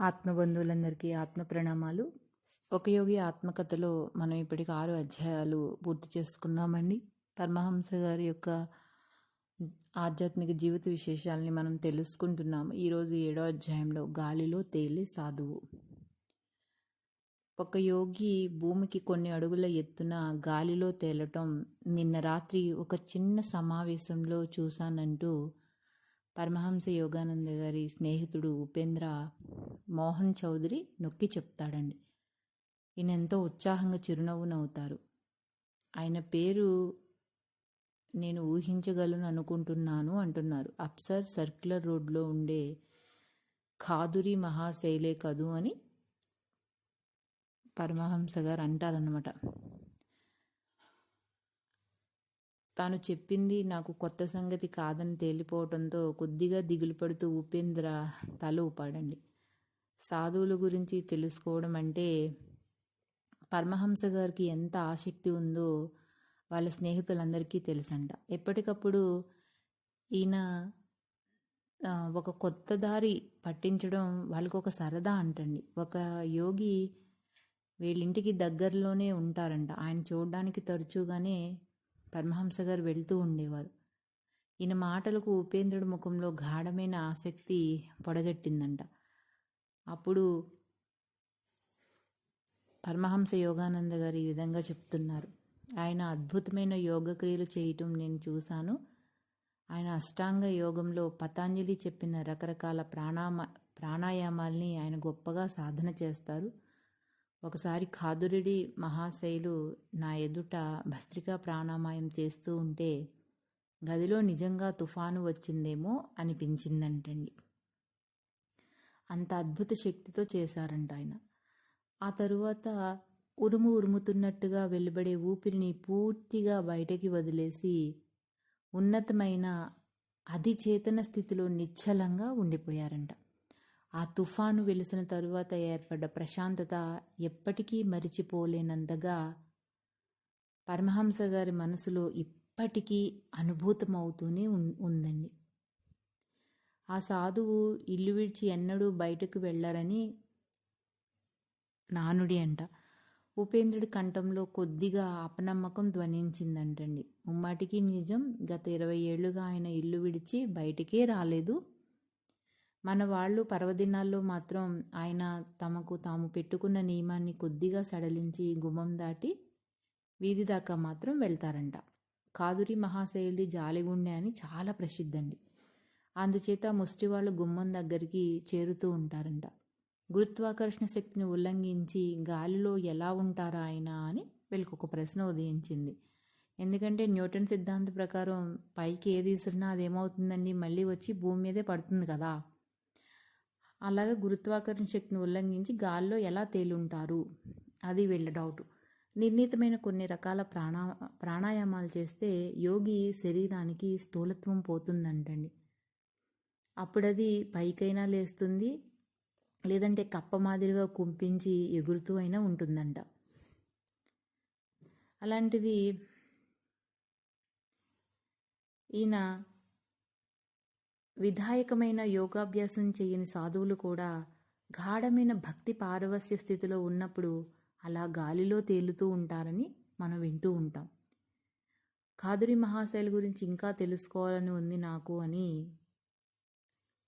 ఆత్మబంధువులందరికీ ఆత్మ ప్రణామాలు. ఒక యోగి ఆత్మకథలో మనం ఇప్పటికి ఆరు అధ్యాయాలు పూర్తి చేసుకున్నామండి. పరమహంస గారి యొక్క ఆధ్యాత్మిక జీవిత విశేషాలని మనం తెలుసుకుంటున్నాము. ఈరోజు ఏడో అధ్యాయంలో గాలిలో తేలి సాధువు. ఒక యోగి భూమికి కొన్ని అడుగుల ఎత్తున గాలిలో తేలటం నిన్న రాత్రి ఒక చిన్న సమావేశంలో చూశానంటూ పరమహంస యోగానంద గారి స్నేహితుడు ఉపేంద్ర మోహన్ చౌదరి నొక్కి చెప్తాడండి. ఈయన ఎంతో ఉత్సాహంగా చిరునవ్వు నవ్వుతారు ఆయన పేరు నేను ఊహించగలను అనుకుంటున్నాను అంటున్నారు. అప్సర్ సర్క్యులర్ రోడ్లో ఉండే ఖాదురి మహాశైలే కదు అని పరమహంస గారు అంటారనమాట తాను చెప్పింది నాకు కొత్త సంగతి కాదని తేలిపోవడంతో కొద్దిగా దిగులు పడుతూ ఉపేంద్ర తల ఊపాడండి. సాధువుల గురించి తెలుసుకోవడం అంటే పరమహంస గారికి ఎంత ఆసక్తి ఉందో వాళ్ళ స్నేహితులందరికీ తెలుసంట. ఎప్పటికప్పుడు ఈయన ఒక కొత్త దారి పట్టించడం వాళ్ళకు ఒక సరదా అంటండి. ఒక యోగి వీళ్ళింటికి దగ్గరలోనే ఉంటారంట. ఆయన చూడడానికి తరచుగానే పరమహంస గారు వెళ్తూ ఉండేవారు. ఈయన మాటలకు ఉపేంద్రుడి ముఖంలో గాఢమైన ఆసక్తి పొడగట్టిందంట. అప్పుడు పరమహంస యోగానంద గారు ఈ విధంగా చెప్తున్నారు. ఆయన అద్భుతమైన యోగ క్రియలు చేయటం నేను చూశాను. ఆయన అష్టాంగ యోగంలో పతాంజలి చెప్పిన రకరకాల ప్రాణామ ప్రాణాయామాల్ని ఆయన గొప్పగా సాధన చేస్తారు. ఒకసారి ఖాదురుడి మహాశైలు నా ఎదుట భస్త్రికా ప్రాణామాయం చేస్తూ ఉంటే గదిలో నిజంగా తుఫాను వచ్చిందేమో అనిపించిందంటండి. అంత అద్భుత శక్తితో చేశారంట ఆయన. ఆ తరువాత ఉరుము ఉరుముతున్నట్టుగా వెలువడే ఊపిరిని పూర్తిగా బయటకి వదిలేసి ఉన్నతమైన అధిచేతన స్థితిలో నిశ్చలంగా ఉండిపోయారంట. ఆ తుఫాను వెలిసిన తరువాత ఏర్పడ్డ ప్రశాంతత ఎప్పటికీ మరిచిపోలేనంతగా పరమహంస గారి మనసులో ఇప్పటికీ అనుభూతమవుతూనే ఉందండి. ఆ సాధువు ఇల్లు విడిచి ఎన్నడూ బయటకు వెళ్ళరని నానుడి అంట. ఉపేంద్రుడి కంఠంలో కొద్దిగా అపనమ్మకం ధ్వనించిందంటండి. ముమ్మాటికి నిజం గత ఇరవై ఏళ్ళుగా ఆయన ఇల్లు విడిచి బయటికే రాలేదు. మన వాళ్ళు పర్వదినాల్లో మాత్రం ఆయన తమకు తాము పెట్టుకున్న నియమాన్ని కొద్దిగా సడలించి గుమ్మం దాటి వీధి దాకా మాత్రం వెళ్తారంట. కాదురి మహాశైలి జాలిగుండె అని చాలా ప్రసిద్ధండి. అందుచేత ముష్టివాళ్ళు గుమ్మం దగ్గరికి చేరుతూ ఉంటారంట. గురుత్వాకర్షణ శక్తిని ఉల్లంఘించి గాలిలో ఎలా ఉంటారా ఆయన అని వీళ్ళకి ఒక ప్రశ్న ఉదయించింది. ఎందుకంటే న్యూటన్ సిద్ధాంత ప్రకారం పైకి ఏది ఇసిరినా అదేమవుతుందండి? మళ్ళీ వచ్చి భూమి మీదే పడుతుంది కదా? అలాగే గురుత్వాకర్షణ శక్తిని ఉల్లంఘించి గాల్లో ఎలా తేలుంటారు? అది వీళ్ళ డౌట్ నిర్ణీతమైన కొన్ని రకాల ప్రాణా ప్రాణాయామాలు చేస్తే యోగి శరీరానికి స్థూలత్వం పోతుందంటండి. అప్పుడది పైకైనా లేస్తుంది లేదంటే కప్ప మాదిరిగా కుంపించి ఎగురుతూ అయినా ఉంటుందంట. అలాంటిది ఈయన విధాయకమైన యోగాభ్యాసం చేయని సాధువులు కూడా గాఢమైన భక్తి పారవస్య స్థితిలో ఉన్నప్పుడు అలా గాలిలో తేలుతూ ఉంటారని మనం వింటూ ఉంటాం. కాదురి మహాశైలి గురించి ఇంకా తెలుసుకోవాలని ఉంది నాకు అని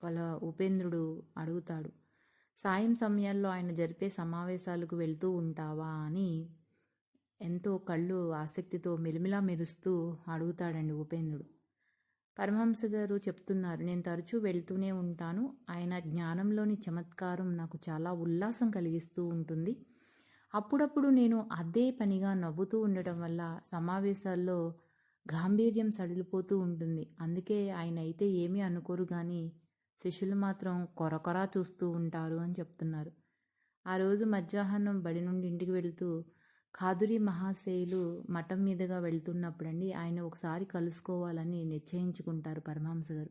వాళ్ళ ఉపేంద్రుడు అడుగుతాడు. సాయం సమయాల్లో ఆయన జరిపే సమావేశాలకు వెళ్తూ ఉంటావా అని ఎంతో కళ్ళు ఆసక్తితో మెలిమిలా మెరుస్తూ అడుగుతాడండి ఉపేంద్రుడు. పరమహంస గారు చెప్తున్నారు నేను తరచూ వెళ్తూనే ఉంటాను. ఆయన జ్ఞానంలోని చమత్కారం నాకు చాలా ఉల్లాసం కలిగిస్తూ ఉంటుంది. అప్పుడప్పుడు నేను అదే పనిగా నవ్వుతూ ఉండటం వల్ల సమావేశాల్లో గాంభీర్యం సడిలిపోతూ ఉంటుంది. అందుకే ఆయన అయితే ఏమీ అనుకోరు కానీ శిష్యులు మాత్రం కొరకొరా చూస్తూ ఉంటారు అని చెప్తున్నారు. ఆ రోజు మధ్యాహ్నం బడి నుండి ఇంటికి వెళుతూ ఖాదురి మహాశయులు మఠం మీదుగా వెళ్తున్నప్పుడండి ఆయన ఒకసారి కలుసుకోవాలని నిశ్చయించుకుంటారు పరమహంస గారు.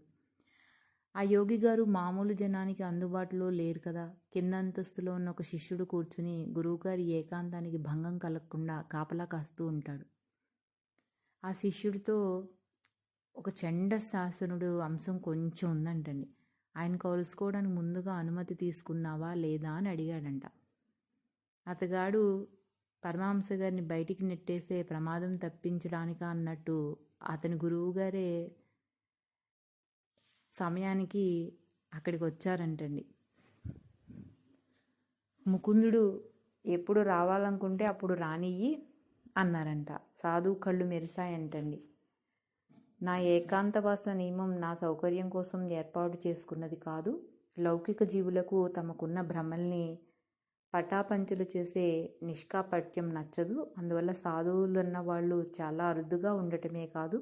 ఆ యోగి గారు మామూలు జనానికి అందుబాటులో లేరు కదా. కింద అంతస్తులో ఉన్న ఒక శిష్యుడు కూర్చుని గురువుగారి ఏకాంతానికి భంగం కలగకుండా కాపలా కాస్తూ ఉంటాడు. ఆ శిష్యుడితో ఒక చండ శాసనుడు అంశం కొంచెం ఉందంటండి. ఆయన కలుసుకోవడానికి ముందుగా అనుమతి తీసుకున్నావా లేదా అని అడిగాడంట. అతగాడు పరమహంస గారిని బయటికి నెట్టేసే ప్రమాదం తప్పించడానిక అన్నట్టు అతని గురువు గారే సమయానికి అక్కడికి వచ్చారంటండి ముకుందుడు ఎప్పుడు రావాలనుకుంటే అప్పుడు రానియ్యి అన్నారంట. సాధువు కళ్ళు మెరిశాయంటండి. నా ఏకాంతవాస నియమం నా సౌకర్యం కోసం ఏర్పాటు చేసుకున్నది కాదు. లౌకిక జీవులకు తమకున్న భ్రమల్ని పటాపంచులు చేసే నిష్కాపట్యం నచ్చదు. అందువల్ల సాధువులు అన్న వాళ్ళు చాలా అరుదుగా ఉండటమే కాదు.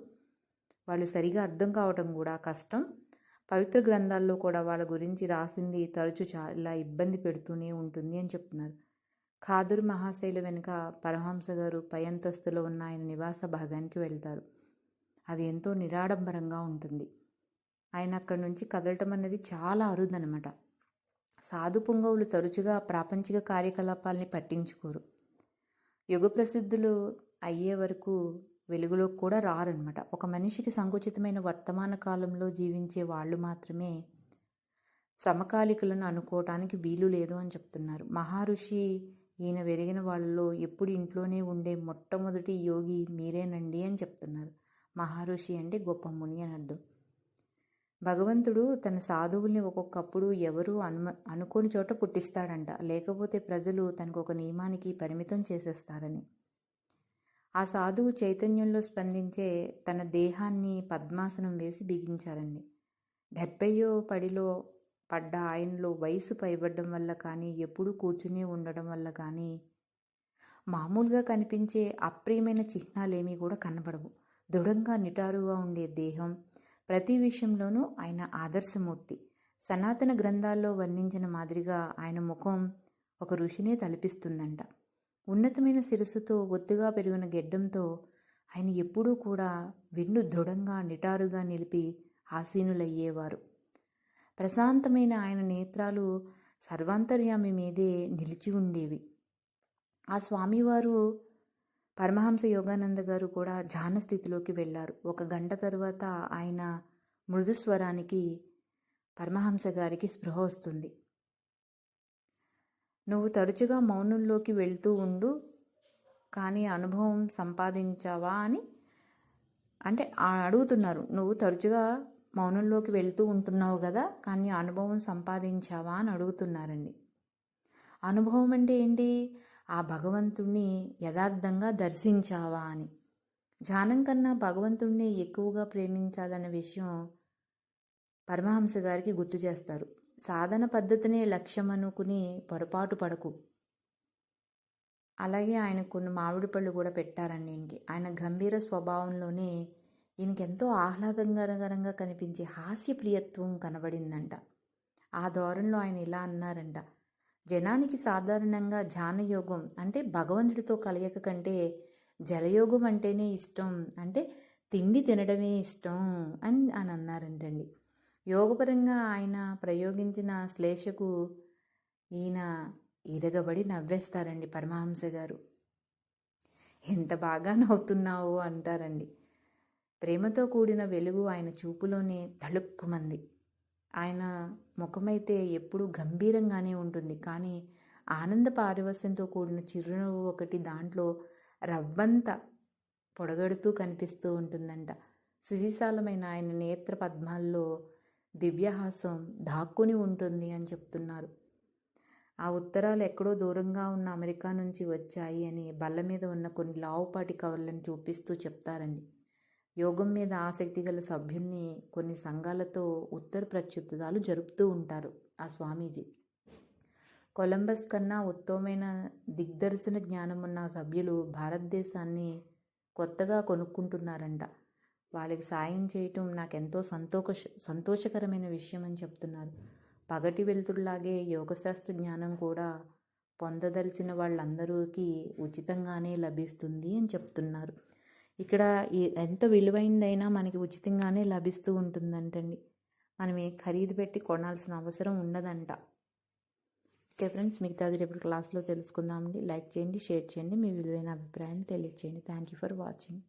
వాళ్ళు సరిగా అర్థం కావటం కూడా కష్టం. పవిత్ర గ్రంథాల్లో కూడా వాళ్ళ గురించి రాసింది తరచు చాలా ఇబ్బంది పెడుతూనే ఉంటుంది అని చెప్తున్నారు. ఖాదురు మహాశైల వెనుక పరమహంస గారు పై అంతస్తులో ఉన్న ఆయన నివాస భాగానికి వెళ్తారు. అది ఎంతో నిరాడంబరంగా ఉంటుంది. ఆయన అక్కడి నుంచి కదలటం అనేది చాలా అరుదనమాట. సాధు పుంగవులు తరచుగా ప్రాపంచిక కార్యకలాపాల్ని పట్టించుకోరు. యుగ ప్రసిద్ధులు అయ్యే వరకు వెలుగులోకి కూడా రారనమాట ఒక మనిషికి సంకుచితమైన వర్తమాన కాలంలో జీవించే వాళ్ళు మాత్రమే సమకాలికులను అనుకోవటానికి వీలు లేదు అని చెప్తున్నారు. మహర్షి ఈయన వెరిగిన వాళ్ళలో ఎప్పుడు ఇంట్లోనే ఉండే మొట్టమొదటి యోగి మీరేనండి అని చెప్తున్నారు. మహర్షి అంటే గొప్ప ముని అని అర్థం. భగవంతుడు తన సాధువుల్ని ఒక్కొక్కప్పుడు ఎవరు అను అనుకోని చోట పుట్టిస్తాడంట. లేకపోతే ప్రజలు తనకు ఒక నియమానికి పరిమితం చేసేస్తారని. ఆ సాధువు చైతన్యంలో స్పందించే తన దేహాన్ని పద్మాసనం వేసి బిగించారండి. డెబ్బయో పడిలో పడ్డ ఆయనలో వయసు పైబడ్డం వల్ల కానీ ఎప్పుడూ కూర్చుని ఉండడం వల్ల కానీ మామూలుగా కనిపించే అప్రియమైన చిహ్నాలేమీ కూడా కనబడవు. దృఢంగా నిటారుగా ఉండే దేహం ప్రతి విషయంలోనూ ఆయన ఆదర్శమూర్తి. సనాతన గ్రంథాల్లో వర్ణించిన మాదిరిగా ఆయన ముఖం ఒక ఋషినే తలపిస్తుందంట. ఉన్నతమైన శిరస్సుతో ఒత్తుగా పెరిగిన గెడ్డంతో ఆయన ఎప్పుడూ కూడా వెన్ను దృఢంగా నిటారుగా నిలిపి ఆసీనులయ్యేవారు. ప్రశాంతమైన ఆయన నేత్రాలు సర్వాంతర్యామి మీదే నిలిచి ఉండేవి. ఆ స్వామివారు పరమహంస యోగానంద గారు కూడా ధ్యాన స్థితిలోకి వెళ్ళారు. ఒక గంట తర్వాత ఆయన మృదుస్వరానికి పరమహంస గారికి స్పృహ వస్తుంది. నువ్వు తరచుగా మౌనంలోకి వెళ్తూ ఉండు కానీ అనుభవం సంపాదించావా అని అంటే అడుగుతున్నారు. నువ్వు తరచుగా మౌనంలోకి వెళ్తూ ఉంటున్నావు కదా కానీ అనుభవం సంపాదించావా అని అడుగుతున్నారండి. అనుభవం అంటే ఏంటి? ఆ భగవంతుణ్ణి యథార్థంగా దర్శించావా అని. ధ్యానం కన్నా భగవంతుణ్ణి ఎక్కువగా ప్రేమించాలన్న విషయం పరమహంస గారికి గుర్తు చేస్తారు. సాధన పద్ధతినే లక్ష్యం అనుకుని పొరపాటు పడకు. అలాగే ఆయన కొన్ని మామిడి పళ్ళు కూడా పెట్టారండి ఈయనకి. ఆయన గంభీర స్వభావంలోనే ఈయనకి ఎంతో ఆహ్లాదకరంగా కనిపించే హాస్య ప్రియత్వం కనబడిందంట. ఆ ధోరణిలో ఆయన ఇలా అన్నారంట జనానికి సాధారణంగా ధ్యానయోగం అంటే భగవంతుడితో కలయిక కంటే జలయోగం అంటేనే ఇష్టం అంటే తిండి తినడమే ఇష్టం అని అని అన్నారంటండి. యోగపరంగా ఆయన ప్రయోగించిన శ్లేషకు ఈయన ఇరగబడి నవ్వేస్తారండి పరమహంస గారు. ఎంత బాగా నవ్వుతున్నావు అంటారండి. ప్రేమతో కూడిన వెలుగు ఆయన చూపులోనే తళుక్కుమంది. ఆయన ముఖమైతే ఎప్పుడూ గంభీరంగానే ఉంటుంది. కానీ ఆనంద పారివస్యంతో కూడిన చిరునవ్వు ఒకటి దాంట్లో రవ్వంత పొడగడుతూ కనిపిస్తూ ఉంటుందంట. సువిశాలమైన ఆయన నేత్ర పద్మాల్లో దివ్యహాసం దాక్కుని ఉంటుంది అని చెప్తున్నారు. ఆ ఉత్తరాలు ఎక్కడో దూరంగా ఉన్న అమెరికా నుంచి వచ్చాయి అని బల్ల మీద ఉన్న కొన్ని లావుపాటి కవర్లను చూపిస్తూ చెప్తారండి. యోగం మీద ఆసక్తి గల సభ్యుల్ని కొన్ని సంఘాలతో ఉత్తర ప్రత్యుత్తరాలు జరుపుతూ ఉంటారు ఆ స్వామీజీ. కొలంబస్ కన్నా ఉత్తమమైన దిగ్దర్శన జ్ఞానం ఉన్న సభ్యులు భారతదేశాన్ని కొత్తగా కొనుక్కుంటున్నారంట. వాళ్ళకి సాయం చేయటం నాకెంతో సంతోష సంతోషకరమైన విషయం అని చెప్తున్నారు. పగటి వెలుతురులాగే యోగశాస్త్ర జ్ఞానం కూడా పొందదలిచిన వాళ్ళందరికీ ఉచితంగానే లభిస్తుంది అని చెప్తున్నారు. ఇక్కడ ఎంత విలువైందైనా మనకి ఉచితంగానే లభిస్తూ ఉంటుందంటండి. మనం ఏ ఖరీదు పెట్టి కొనాల్సిన అవసరం ఉండదంట ఓకే ఫ్రెండ్స్ మిగతాది రేపు క్లాస్లో తెలుసుకుందామండి. లైక్ చేయండి షేర్ చేయండి. మీ విలువైన అభిప్రాయాన్ని తెలియచేయండి. Thank you for watching.